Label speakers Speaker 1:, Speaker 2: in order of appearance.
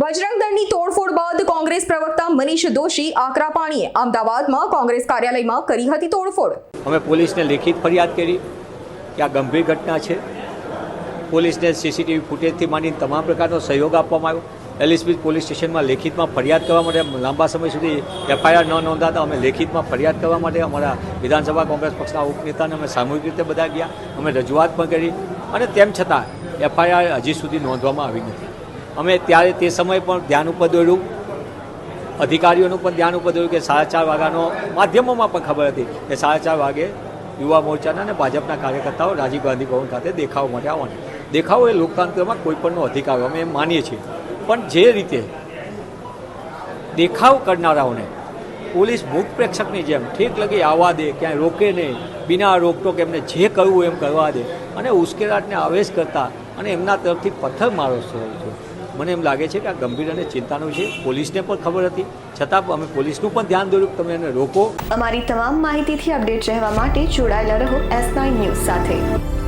Speaker 1: બજરંગ દળની તોડફોડ બાદ કોંગ્રેસ પ્રવક્તા મનીષ દોશી આકરા પાણીએ અમદાવાદમાં કોંગ્રેસ કાર્યાલયમાં કરી હતી તોડફોડ.
Speaker 2: અમે પોલીસને લેખિત ફરિયાદ કરી કે આ ગંભીર ઘટના છે. પોલીસને સીસીટીવી ફૂટેજથી માંડીને તમામ પ્રકારનો સહયોગ આપવામાં આવ્યો. એલિસબ્રિજ પોલીસ સ્ટેશનમાં લેખિતમાં ફરિયાદ કરવા માટે લાંબા સમય સુધી એફઆઈઆર ન નોંધાતા અમે લેખિતમાં ફરિયાદ કરવા માટે અમારા વિધાનસભા કોંગ્રેસ પક્ષના ઉપનેતાને અમે સામૂહિક રીતે બધા ગયા. અમે રજૂઆત પણ કરી અને તેમ છતાં એફઆઈઆર હજી સુધી નોંધવામાં આવી નથી. અમે ત્યારે તે સમયે પણ ધ્યાન ઉપર દોડ્યું અધિકારીઓનું પણ ધ્યાન ઉપર દોડ્યું કે સાડા ચાર વાગ્યાનો માધ્યમોમાં પણ ખબર હતી કે સાડા ચાર વાગે યુવા મોરચાના અને ભાજપના કાર્યકર્તાઓ રાજીવ ગાંધી ભવન ખાતે દેખાવ માટે આવવાના. દેખાવો એ લોકતંત્રમાં કોઈપણનો અધિકાર અમે એમ માનીએ છીએ. પણ જે રીતે દેખાવ કરનારાઓને પોલીસ મૂક પ્રેક્ષકની જેમ ઠીક લગી આવવા દે, ક્યાંય રોકે નહીં, બિના રોકટોક એમને જે કરવું એમ કરવા દે અને ઉશ્કેરાટને આવેશ કરતા અને એમના તરફથી પથ્થર મારો થયો. છે મને એમ લાગે છે કે આ ગંભીર અને ચિંતાનું છે. પોલીસને પણ ખબર હતી. છતાં અમે પોલીસનું પણ ધ્યાન દોર્યું તમે એને રોકો.
Speaker 3: અમારી તમામ માહિતીથી અપડેટ રહેવા માટે જોડાયેલા રહો એસ ન્યૂઝ સાથે.